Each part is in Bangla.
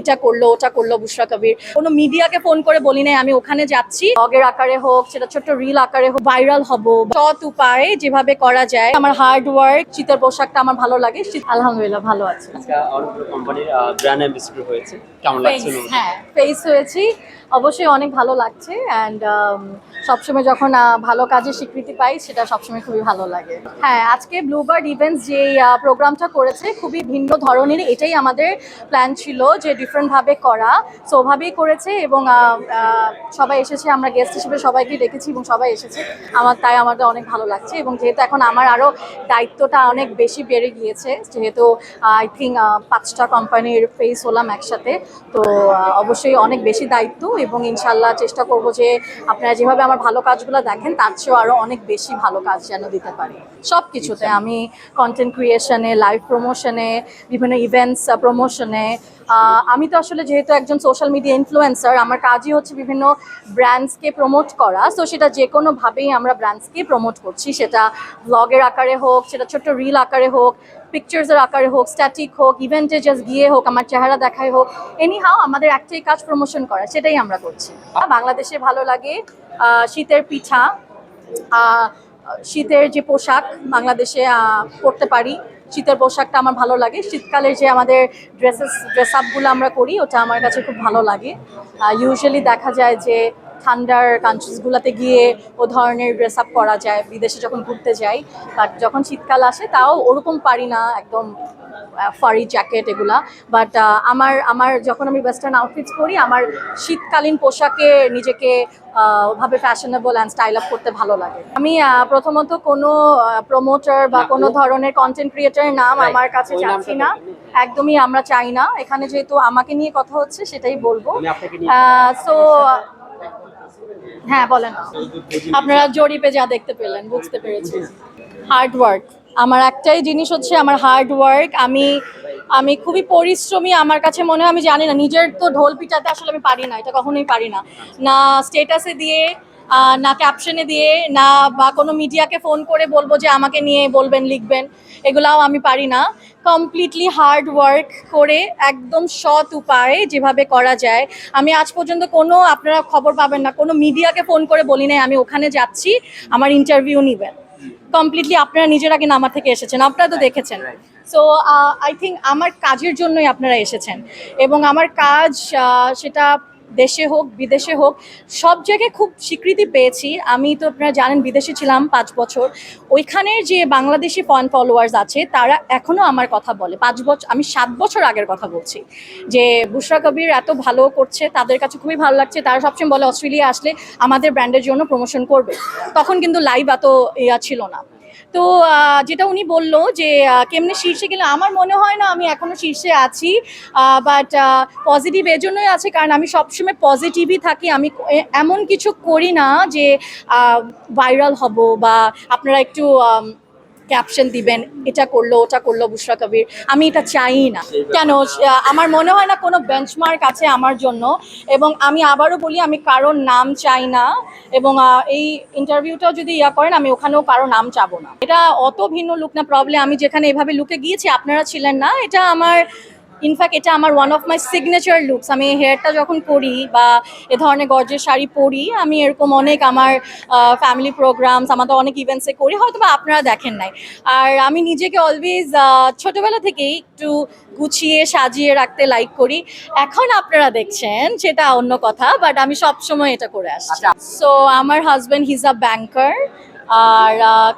এটা করল ওটা করল বুশরা কবির। কোনো মিডিয়াকে ফোন করে বলি নাই আমি ওখানে যাচ্ছি। ব্লগের আকারে হোক সেটা ছোট্ট রিল আকারে হোক ভাইরাল হব। সৎ উপায়ে যেভাবে করা যায় আমার হার্ড ওয়ার্ক শীতের পোশাকটা আমার ভালো লাগে। আলহামদুলিল্লাহ ভালো আছে। হ্যাঁ ফেস হয়েছি। অবশ্যই অনেক ভালো লাগছে অ্যান্ড সবসময় যখন ভালো কাজের স্বীকৃতি পাই সেটা সবসময় খুবই ভালো লাগে। হ্যাঁ আজকে ব্লুবার্ড ইভেন্টস যে প্রোগ্রামটা করেছে খুবই ভিন্ন ধরনের এটাই আমাদের প্ল্যান ছিল যে ডিফারেন্টভাবে করা। সো ওভাবেই করেছে এবং সবাই এসেছে। আমরা গেস্ট হিসেবে সবাইকে ডেকেছি এবং সবাই এসেছে। আমার তাই আমাদের অনেক ভালো লাগছে এবং যেহেতু এখন আমার আরও দায়িত্বটা অনেক বেশি বেড়ে গিয়েছে যেহেতু আই থিঙ্ক পাঁচটা কোম্পানির ফেস হলাম একসাথে। তো অবশ্যই অনেক বেশি দায়িত্ব এবং ইনশাল্লাহ চেষ্টা করব যে আপনারা যেভাবে আমার ভালো কাজগুলো দেখেন তার চেয়েও আরও অনেক বেশি ভালো কাজ যেন দিতে পারি। সব কিছুতে আমি কন্টেন্ট ক্রিয়েশনে লাইভ প্রমোশনে বিভিন্ন ইভেন্টস প্রমোশনে আমি তো আসলে যেহেতু একজন সোশ্যাল মিডিয়া ইনফ্লুয়েন্সার আমার কাজই হচ্ছে বিভিন্ন ব্র্যান্ডসকে প্রমোট করা। সো সেটা যে কোনোভাবেই আমরা ব্র্যান্ডসকে প্রমোট করছি। সেটা ব্লগের আকারে হোক, সেটা ছোট্ট রিল আকারে হোক পিকচার্সের আকারে হোক স্ট্যাটিক হোক ইভেন্টে জাস্ট গিয়ে হোক, আমার চেহারা দেখায় হোক এনি হাও আমাদের একটাই কাজ প্রমোশন করা, সেটাই আমরা করছি। বাংলাদেশে ভালো লাগে শীতের পিঠা শীতের যে পোশাক, বাংলাদেশে পরতে পারি। শীতের পোশাকটা আমার ভালো লাগে। শীতকালে যে আমাদের ড্রেসেস ড্রেস আপগুলো আমরা করি, ওটা আমার কাছে খুব ভালো লাগে। ইউজুয়ালি দেখা যায় যে ঠান্ডার কান্ট্রিজগুলোতে গিয়ে ও ধরনের ড্রেস আপ করা যায়, বিদেশে যখন ঘুরতে যাই। বাট যখন শীতকাল আসে, তাও ওরকম পারি না, একদম ফারি জ্যাকেট এগুলা। বাট আমার আমার যখন আমি ওয়েস্টার্ন আউটফিটস করি আমার শীতকালীন পোশাকে নিজেকে ওভাবে ফ্যাশনেবল অ্যান্ড স্টাইল আপ করতে ভালো লাগে। আমি প্রথমত কোনো প্রমোটার বা কোনো ধরনের কন্টেন্ট ক্রিয়েটারের নাম আমার কাছে চাচ্ছি না। একদমই আমরা চাই না। এখানে যেহেতু আমাকে নিয়ে কথা হচ্ছে সেটাই বলব। নিয়ে সো হ্যাঁ বলেন। আপনারা জরিপে যা দেখতে পেলেন বুঝতে পেরেছি। হার্ড ওয়ার্ক আমার একটাই জিনিস হচ্ছে আমার হার্ড ওয়ার্ক আমি আমি খুবই পরিশ্রমী। আমার কাছে মনে হয় আমি জানি না, নিজের তো ঢোল পিটাতে আসলে আমি পারি না, এটা কখনোই পারি না। না স্টেটাসে দিয়ে না ক্যাপশনে দিয়ে, না বা কোনো মিডিয়াকে ফোন করে বলব যে আমাকে নিয়ে বলবেন, লিখবেন, এগুলাও আমি পারি না। কমপ্লিটলি হার্ড ওয়ার্ক করে একদম সৎ উপায়ে যেভাবে করা যায়। আমি আজ পর্যন্ত কোনো, আপনারা খবর পাবেন না, কোনো মিডিয়াকে ফোন করে বলি নাই, আমি ওখানে যাচ্ছি, আমার ইন্টারভিউ নেবেন। কমপ্লিটলি আপনারা নিজের আগে আমার থেকে এসেছেন আপনারা তো দেখেছেন। সো আই থিঙ্ক আমার কাজের জন্যই আপনারা এসেছেন এবং আমার কাজ সেটা দেশে হোক, বিদেশে হোক, সব জায়গায় খুব স্বীকৃতি পেয়েছি। আমি তো আপনারা জানেন, বিদেশে ছিলাম পাঁচ বছর। ওইখানের যে বাংলাদেশি ফ্যান ফলোয়ার্স আছে, তারা এখনও আমার কথা বলে। পাঁচ বছর আমি সাত বছর আগের কথা বলছি। যে বুশরা কবির এত ভালো করছে, তাদের কাছে খুবই ভালো লাগছে। তারা সবসময় বলে, অস্ট্রেলিয়া আসলে আমাদের ব্র্যান্ডের জন্য প্রমোশন করবে। তখন কিন্তু লাইভ এত ইয়া ছিল না। তো যেটা উনি বলল যে কেমনে শীর্ষে গেলে আমার মনে হয় না আমি এখনও শীর্ষে আছি বাট পজিটিভ এজন্যই আছে, কারণ আমি সবসময় পজিটিভই থাকি, আমি এমন কিছু করি না যে ভাইরাল হব বা আপনারা একটু ক্যাপশন দিবেন এটা করল ওটা করল বুশরা কবির। আমি এটা চাই না। কেন? আমার মনে হয় না কোনো বেঞ্চমার্ক আছে আমার জন্য। এবং আমি আবারও বলি আমি কারোর নাম চাই না। এবং এই ইন্টারভিউটাও যদি ইয়া করেন আমি ওখানেও কারও নাম চাবো না। এটা অত ভিন্ন লুক না। প্রবলেম আমি যেখানে এভাবে লুকে গিয়েছি আপনারা ছিলেন না। এটা আমার ইনফ্যাক্ট এটা আমার one of my signature looks আমি হেয়ারটা যখন করি বা এ ধরনের গর্জের শাড়ি পরি আমি এরকম অনেক আমার ফ্যামিলি প্রোগ্রামস আমাদের অনেক ইভেন্টসে করি হয়তো বা আপনারা দেখেন নাই। আর আমি নিজেকে অলওয়েজ ছোটোবেলা থেকেই একটু গুছিয়ে সাজিয়ে রাখতে লাইক করি। এখন আপনারা দেখছেন সেটা অন্য কথা বাট আমি সব সময় এটা করে আসছি। সো আমার হাজব্যান্ড হিজ আ ব্যাংকার আর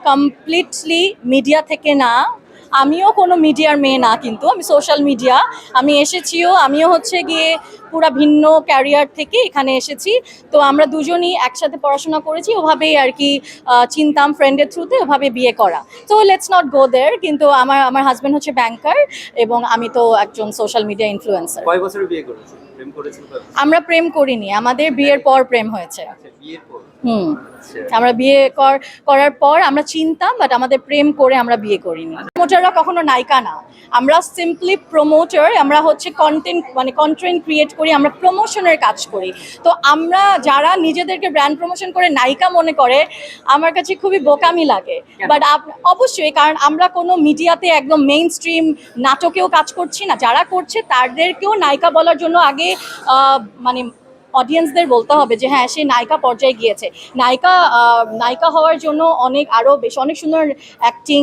কমপ্লিটলি মিডিয়া থেকে না আমিও কোনো মিডিয়ার মেয়ে না কিন্তু, আমি সোশ্যাল মিডিয়া আমি এসেছিও, আমিও হচ্ছে গিয়ে পুরা ভিন্ন ক্যারিয়ার থেকে এখানে এসেছি। তো আমরা দুজনই একসাথে পড়াশোনা করেছি, ওভাবেই আর কি চিনতাম ফ্রেন্ডের থ্রুতে ওভাবে বিয়ে করা। তো লেটস নট গো দের কিন্তু আমার আমার হাজব্যান্ড হচ্ছে ব্যাংকার এবং আমি তো একজন সোশ্যাল মিডিয়া ইনফ্লুয়েন্সার কয় বছর বিয়ে করেছেন? আমরা প্রেম করিনি আমাদের বিয়ের পর প্রেম হয়েছে। আচ্ছা হুম। আচ্ছা। আমরা বিয়ে কর- করার পর আমরা চিনতাম বাট আমাদের প্রেম করে আমরা বিয়ে করিনি। প্রমোটাররা কখনো নায়িকা না। আমরা সিম্পলি প্রমোটার আমরা হচ্ছে কন্টেন্ট মানে কন্টেন্ট ক্রিয়েট করি করি আমরা প্রমোশনের কাজ করি। তো আমরা যারা নিজেদেরকে ব্র্যান্ড প্রমোশন করে নায়িকা মনে করে আমার কাছে খুবই বোকামি লাগে। বাট অবশ্যই কারণ আমরা কোনো মিডিয়াতে একদম মেইন স্ট্রিম নাটকেও কাজ করছি না। যারা করছে তাদেরকেও নায়িকা বলার জন্য আগে আহ, মানে অডিয়েন্সদের বলতে হবে যে হ্যাঁ সে নায়িকা পর্যায়ে গিয়েছে। নায়িকা নায়িকা হওয়ার জন্য অনেক আরও বেশ অনেক সুন্দর অ্যাক্টিং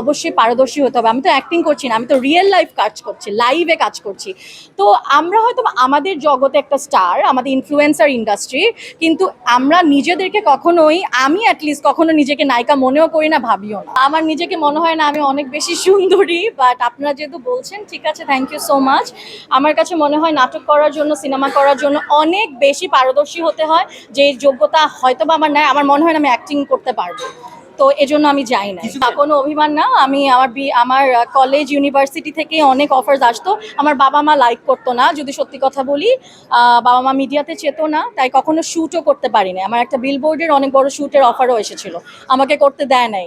অবশ্যই পারদর্শী হতে হবে। আমি তো অ্যাক্টিং করছি না, আমি তো রিয়েল লাইফ কাজ করছি লাইভে কাজ করছি। তো আমরা হয়তো আমাদের জগতে একটা স্টার আমাদের ইনফ্লুয়েন্সার ইন্ডাস্ট্রি কিন্তু আমরা নিজেদেরকে কখনোই, আমি অ্যাটলিস্ট কখনো নিজেকে নায়িকা মনেও করি না, ভাবিও না। আমার নিজেকে মনে হয় না আমি অনেক বেশি সুন্দরী বাট আপনারা যেহেতু বলছেন, ঠিক আছে থ্যাংক ইউ সো মাচ আমার কাছে মনে হয় নাটক করার জন্য সিনেমা করার জন্য অনেক বেশি পারদর্শী হতে হয়, যে যোগ্যতা হয়তো বা আমার নাই, আমার মনে হয় না আমি অ্যাক্টিং করতে পারব। তো এজন্য আমি যাই না না, কোনো অভিমান না আমি আমার বি- আমার কলেজ ইউনিভার্সিটি থেকে অনেক অফার্স আসতো। আমার বাবা মা লাইক করতো না যদি সত্যি কথা বলি। বাবা মা মিডিয়াতে চেত না তাই কখনো শ্যুটও করতে পারিনি আমার একটা বিলবোর্ডের অনেক বড় শ্যুটের অফারও এসেছিল আমাকে করতে দেয় নাই।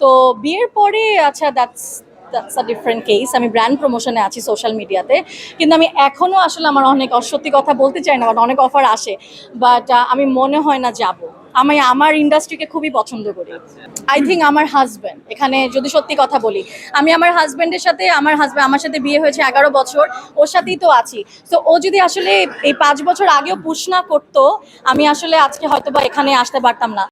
তো বিয়ের পরে আচ্ছা that's that's a different case আমি ব্র্যান্ড প্রমোশনে আছি সোশ্যাল মিডিয়াতে কিন্তু আমি এখনও আসলে আমার অনেক সত্যি কথা বলতে চাই না বাট অনেক অফার আসে। বাট আমি মনে হয় না যাব। আমি আমার ইন্ডাস্ট্রিকে খুবই পছন্দ করি। আই থিঙ্ক আমার হাজব্যান্ড এখানে যদি সত্যি কথা বলি, আমি আমার হাজব্যান্ডের সাথে, আমার হাজব্যান্ড আমার সাথে বিয়ে হয়েছে এগারো বছর, ওর সাথেই তো আছি। তো ও যদি আসলে এই পাঁচ বছর আগেও পুষ না করতো, আমি আসলে আজকে হয়তো বা এখানে আসতে পারতাম না।